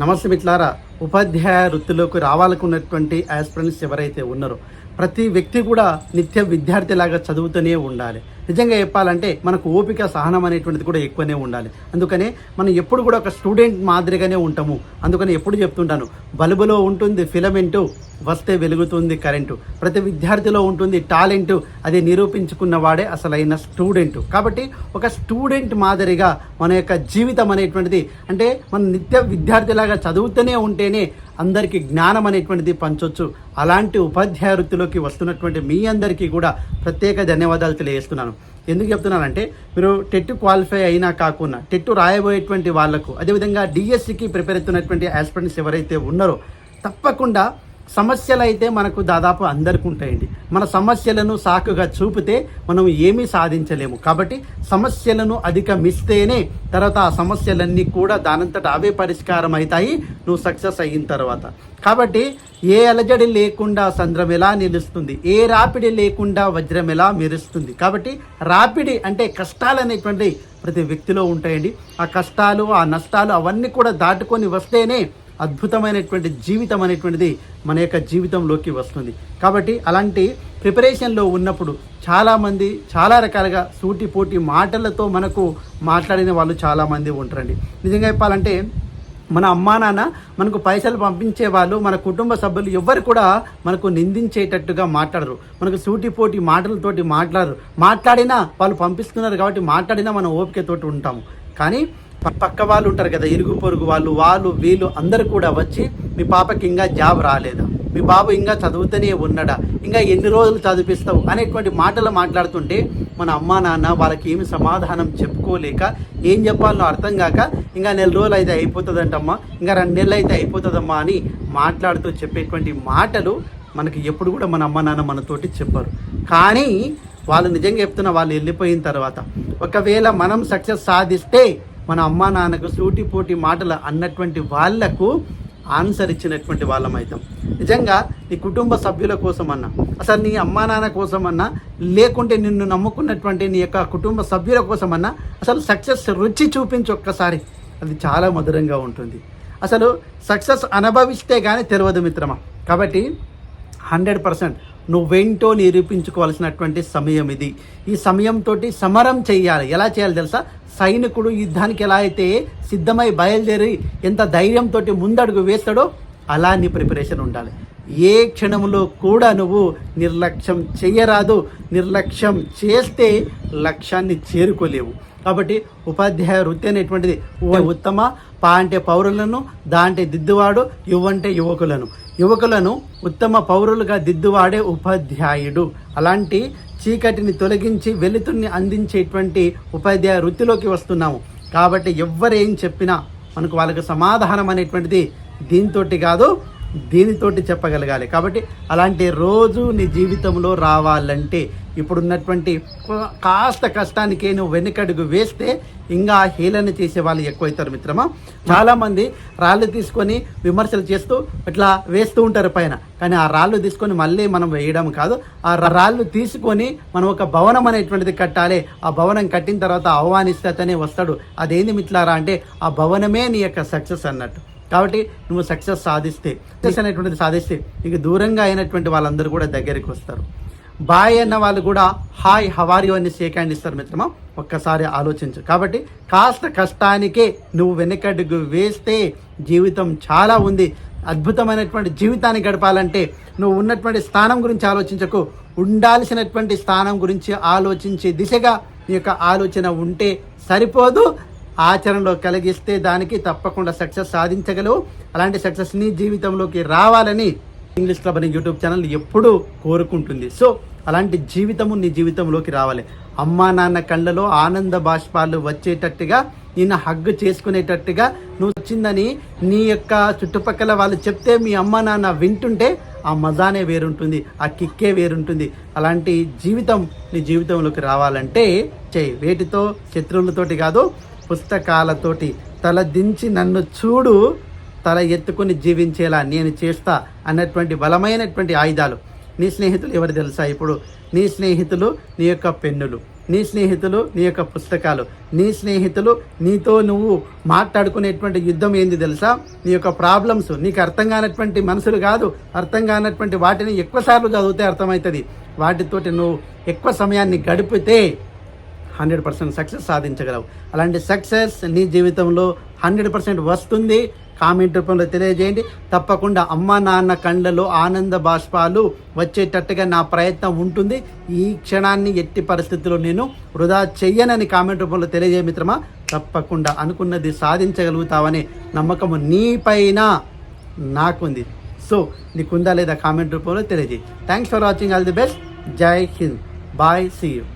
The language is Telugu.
నమస్తే మిట్లారా ఉపాధ్యాయ వృత్తిలోకి రావాలనుకున్నటువంటి ఆస్పిరెంట్స్ ఎవరైతే ఉన్నారో ప్రతి వ్యక్తి కూడా నిత్య విద్యార్థిలాగా చదువుతూనే ఉండాలి. నిజంగా చెప్పాలంటే మనకు ఓపిక సహనం అనేటువంటిది కూడా ఎక్కువనే ఉండాలి. అందుకనే మనం ఎప్పుడు కూడా ఒక స్టూడెంట్ మాదిరిగానే ఉంటాము. అందుకని ఎప్పుడు చెప్తుంటాను బల్బులో ఉంటుంది ఫిలమెంటు వస్తే వెలుగుతుంది కరెంటు. ప్రతి విద్యార్థిలో ఉంటుంది టాలెంట్. అది నిరూపించుకున్న వాడే అసలైన స్టూడెంట్. కాబట్టి ఒక స్టూడెంట్ మాదిరిగా మన యొక్క జీవితం అనేటువంటిది అంటే మన నిత్య విద్యార్థిలాగా చదువుతూనే ఉంటేనే అందరికీ జ్ఞానం అనేటువంటిది పంచొచ్చు. అలాంటి ఉపాధ్యాయ వృత్తిలోకి వస్తున్నటువంటి మీ అందరికీ కూడా ప్రత్యేక ధన్యవాదాలు తెలియజేస్తున్నాను. ఎందుకు చెప్తున్నానంటే మీరు టెట్ క్వాలిఫై అయినా కాకుండా టెట్ రాయబోయేటువంటి వాళ్ళకు అదేవిధంగా డిఎస్సికి ప్రిపేర్ అవుతున్నటువంటి ఆస్పిరెంట్స్ ఎవరైతే ఉన్నారో తప్పకుండా సమస్యలు అయితే మనకు దాదాపు అందరికీ ఉంటాయండి. మన సమస్యలను సాకుగా చూపితే మనం ఏమీ సాధించలేము. కాబట్టి సమస్యలను అధిగమిస్తేనే తర్వాత ఆ సమస్యలన్నీ కూడా దానంతట అవే పరిష్కారం అవుతాయి నువ్వు సక్సెస్ అయిన తర్వాత. కాబట్టి ఏ అలజడి లేకుండా సంద్రం ఎలా నిలుస్తుంది? ఏ రాపిడి లేకుండా వజ్రం ఎలా మెరుస్తుంది? కాబట్టి రాపిడి అంటే కష్టాలు అనేటువంటి ప్రతి వ్యక్తిలో ఉంటాయండి. ఆ కష్టాలు ఆ నష్టాలు అవన్నీ కూడా దాటుకొని వస్తేనే అద్భుతమైనటువంటి జీవితం అనేటువంటిది మన యొక్క జీవితంలోకి వస్తుంది. కాబట్టి అలాంటి ప్రిపరేషన్లో ఉన్నప్పుడు చాలామంది చాలా రకాలుగా సూటిపోటి మాటలతో మనకు మాట్లాడిన వాళ్ళు చాలామంది ఉంటారండి. నిజంగా చెప్పాలంటే మన అమ్మా నాన్న మనకు పైసలు పంపించే వాళ్ళు మన కుటుంబ సభ్యులు ఎవ్వరు కూడా మనకు నిందించేటట్టుగా మాట్లాడరు. మనకు సూటిపోటి మాటలతోటి మాట్లాడరు. మాట్లాడినా వాళ్ళు పంపిస్తున్నారు కాబట్టి మాట్లాడినా మనం ఓపికతోటి ఉంటాము. కానీ పక్క వాళ్ళు ఉంటారు కదా ఇరుగు పొరుగు వాళ్ళు వాళ్ళు వీళ్ళు అందరు కూడా వచ్చి మీ పాపకి ఇంకా జాబ్ రాలేదా? మీ బాబు ఇంకా చదువుతూనే ఉన్నాడా? ఇంకా ఎన్ని రోజులు చదివిస్తావు? అనేటువంటి మాటలు మాట్లాడుతుంటే మన అమ్మా నాన్న వాళ్ళకి ఏమి సమాధానం చెప్పుకోలేక ఏం చెప్పాలో అర్థం కాక ఇంకా నెల రోజులు అయితే అయిపోతుందంటమ్మా ఇంకా రెండు నెలలు అయితే అయిపోతుందమ్మా అని మాట్లాడుతూ చెప్పేటువంటి మాటలు మనకి ఎప్పుడు కూడా మన అమ్మ నాన్న మనతోటి చెప్పరు. కానీ వాళ్ళు నిజంగా చెప్తున్న వాళ్ళు వెళ్ళిపోయిన తర్వాత ఒకవేళ మనం సక్సెస్ సాధిస్తే మన అమ్మా నాన్నకు సూటిపోటి మాటలు అన్నటువంటి వాళ్ళకు ఆన్సర్ ఇచ్చినటువంటి వాళ్ళం అవుతాం. నిజంగా నీ కుటుంబ సభ్యుల కోసమన్నా అసలు నీ అమ్మా నాన్న కోసమన్నా లేకుంటే నిన్ను నమ్ముకున్నటువంటి నీ యొక్క కుటుంబ సభ్యుల కోసమన్నా అసలు సక్సెస్ రుచి చూపించి ఒక్కసారి. అది చాలా మధురంగా ఉంటుంది. అసలు సక్సెస్ అనుభవిస్తే కానీ తెలియదు మిత్రమా. కాబట్టి హండ్రెడ్ పర్సెంట్ నువ్వేంటో నిరూపించుకోవాల్సినటువంటి సమయం ఇది. ఈ సమయంతో సమరం చేయాలి ఎలా చేయాలి తెలుసా? సైనికుడు యుద్ధానికి ఎలా అయితే సిద్ధమై బయలుదేరి ఎంత ధైర్యంతో ముందడుగు వేస్తాడో అలా నీ ప్రిపరేషన్ ఉండాలి. ఏ క్షణంలో కూడా నువ్వు నిర్లక్ష్యం చేయరాదు నిర్లక్ష్యం చేస్తే లక్ష్యాన్ని చేరుకోలేవు. కాబట్టి ఉపాధ్యాయ వృత్తి అనేటువంటిది ఉత్తమ పా అంటే పౌరులను దా అంటే దిద్దువాడు యువ అంటే యువకులను. యువకులను ఉత్తమ పౌరులుగా దిద్దువాడే ఉపాధ్యాయుడు. అలాంటి చీకటిని తొలగించి వెలుతుర్ని అందించేటువంటి ఉపాధ్యాయ వృత్తిలోకి వస్తున్నాము. కాబట్టి ఎవ్వరేం చెప్పినా మనకు వాళ్ళకి సమాధానం అనేటువంటిది దీంతో కాదు. దీనితోటి చెప్పగలగాలి. కాబట్టి అలాంటి రోజు నీ జీవితంలో రావాలంటే ఇప్పుడున్నటువంటి కాస్త కష్టానికి నువ్వు వెనుకడుగు వేస్తే ఇంకా హీలన చేసే వాళ్ళు ఎక్కువైతారు మిత్రమా? చాలామంది రాళ్ళు తీసుకొని విమర్శలు చేస్తూ ఇట్లా వేస్తూ ఉంటారు పైన. కానీ ఆ రాళ్ళు తీసుకొని మళ్ళీ మనం వేయడం కాదు. ఆ రాళ్ళు తీసుకొని మనం ఒక భవనం అనేటువంటిది కట్టాలి. ఆ భవనం కట్టిన తర్వాత ఆహ్వానిస్తే అతనే వస్తాడు. అదేంది మిట్లారా అంటే ఆ భవనమే నీ యొక్క సక్సెస్ అన్నట్టు. కాబట్టి నువ్వు సక్సెస్ సాధిస్తే సక్సెస్ అనేటువంటిది సాధిస్తే నీకు దూరంగా అయినటువంటి వాళ్ళందరూ కూడా దగ్గరికి వస్తారు. బాయ్ అన్న వాళ్ళు కూడా హాయ్ హవారియో అని షేక్ హ్యాండ్ ఇస్తారు మిత్రమా. ఒక్కసారి ఆలోచించు. కాబట్టి కాస్త కష్టానికే నువ్వు వెనకడుగు వేస్తే జీవితం చాలా ఉంది. అద్భుతమైనటువంటి జీవితాన్ని గడపాలంటే నువ్వు ఉన్నటువంటి స్థానం గురించి ఆలోచించకు. ఉండాల్సినటువంటి స్థానం గురించి ఆలోచించే దిశగా నీ యొక్క ఆలోచన ఉంటే సరిపోదు. ఆచరణలో కలిగిస్తే దానికి తప్పకుండా సక్సెస్ సాధించగలవు. అలాంటి సక్సెస్ నీ జీవితంలోకి రావాలని ఇంగ్లీష్ క్లబ్ అనే యూట్యూబ్ ఛానల్ ఎప్పుడూ కోరుకుంటుంది. సో అలాంటి జీవితము నీ జీవితంలోకి రావాలి. అమ్మా నాన్న కళ్ళలో ఆనంద బాష్పాలు వచ్చేటట్టుగా నిన్ను హగ్గు చేసుకునేటట్టుగా నువ్వు వచ్చిందని నీ యొక్క చుట్టుపక్కల వాళ్ళు చెప్తే మీ అమ్మ నాన్న వింటుంటే ఆ మజానే వేరుంటుంది ఆ కిక్కే వేరుంటుంది. అలాంటి జీవితం నీ జీవితంలోకి రావాలంటే చేయి. వేటితో శత్రువులతోటి కాదు పుస్తకాలతోటి తల దించి నన్ను చూడు తల ఎత్తుకొని జీవించేలా నేను చేస్తా అన్నటువంటి బలమైనటువంటి ఆయుధాలు. నీ స్నేహితులు ఎవరు తెలుసా ఇప్పుడు? నీ స్నేహితులు నీ యొక్క పెన్నులు. నీ స్నేహితులు నీ యొక్క పుస్తకాలు. నీ స్నేహితులు నీతో నువ్వు మాట్లాడుకునేటువంటి యుద్ధం ఏంది తెలుసా? నీ యొక్క ప్రాబ్లమ్స్ నీకు అర్థం కానటువంటి మనసులు కాదు. అర్థం కానటువంటి వాటిని ఎక్కువసార్లు చదివితే అర్థమవుతుంది. వాటితోటి నువ్వు ఎక్కువ సమయాన్ని గడిపితే హండ్రెడ్ పర్సెంట్ సక్సెస్ సాధించగలవు. అలాంటి సక్సెస్ నీ జీవితంలో హండ్రెడ్ పర్సెంట్ వస్తుంది. కామెంట్ రూపంలో తెలియజేయండి. తప్పకుండా అమ్మ నాన్న కళ్ళలో ఆనంద బాష్పాలు వచ్చేటట్టుగా నా ప్రయత్నం ఉంటుంది. ఈ క్షణాన్ని ఎట్టి పరిస్థితుల్లో నేను వృధా చెయ్యనని కామెంట్ రూపంలో తెలియజేయ మిత్రమా? తప్పకుండా అనుకున్నది సాధించగలుగుతావనే నమ్మకము నీపైన నాకుంది. సో నీకుందా లేదా కామెంట్ రూపంలో తెలియజేయి. Thanks for watching all the best Jai Hind bye see you